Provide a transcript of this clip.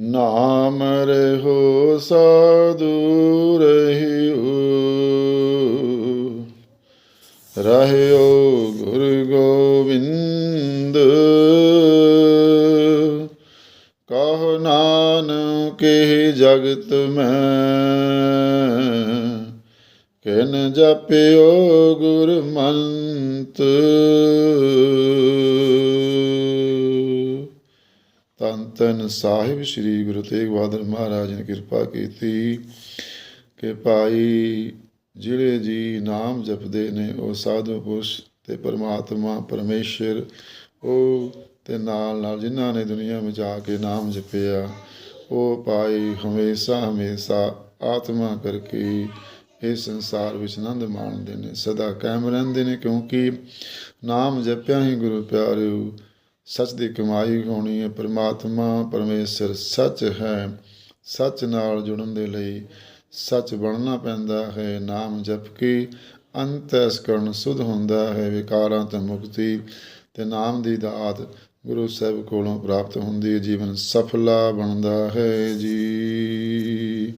ਨਾਮ ਰਹੋ ਸਾਧੂ ਰਹਿਓ। ਰਹਿਓ ਗੁਰ ਗੋਬਿੰਦ। ਕਹੋ ਨਾਨਕ ਜਗਤ ਮੈਂ। ਕਿਨ ਜਪਿਓ ਗੁਰ ਮੰਤ ਤਨ ਤਨ ਸਾਹਿਬ ਸ੍ਰੀ ਗੁਰੂ ਤੇਗ ਬਹਾਦਰ ਮਹਾਰਾਜ ਨੇ ਕਿਰਪਾ ਕੀਤੀ ਕਿ ਭਾਈ ਜਿਹੜੇ ਜੀ ਨਾਮ ਜਪਦੇ ਨੇ, ਉਹ ਸਾਧੂ ਪੁਰਸ਼ ਤੇ ਪਰਮਾਤਮਾ, ਪਰਮੇਸ਼ਰ, ਉਹ ਤੇ ਨਾਲ ਨਾਲ ਜਿਨ੍ਹਾਂ ਨੇ ਦੁਨੀਆ ਵਿੱਚ ਆ ਕੇ ਨਾਮ ਜਪਿਆ, ਉਹ ਭਾਈ ਹਮੇਸ਼ਾ ਹਮੇਸ਼ਾ ਆਤਮਾ ਕਰਕੇ ਇਸ ਸੰਸਾਰ ਵਿੱਚ ਆਨੰਦ ਮਾਣਦੇ ਨੇ, ਸਦਾ ਕਾਇਮ ਰਹਿੰਦੇ ਨੇ ਕਿਉਂਕਿ ਨਾਮ ਜਪਿਆ ਹੀ ਗੁਰੂ ਪਿਆਰਿਓ ਸੱਚ ਦੀ ਕਮਾਈ ਹੋਣੀ ਹੈ, ਪ੍ਰਮਾਤਮਾ ਪਰਮੇਸ਼ਰ ਸੱਚ ਹੈ। ਸੱਚ ਨਾਲ ਜੁੜਨ ਦੇ ਲਈ ਸੱਚ ਬਣਨਾ ਪੈਂਦਾ ਹੈ। ਨਾਮ ਜਪ ਕੇ ਅੰਤਸਕਰਨ ਸੁਧ ਹੁੰਦਾ ਹੈ। ਵਿਕਾਰਾਂ ਤੋਂ ਮੁਕਤੀ ਤੇ ਨਾਮ ਦੀ ਦਾਤ ਗੁਰੂ ਸਾਹਿਬ ਕੋਲੋਂ ਪ੍ਰਾਪਤ ਹੁੰਦੀ ਹੈ। ਜੀਵਨ ਸਫਲਾ ਬਣਦਾ ਹੈ ਜੀ।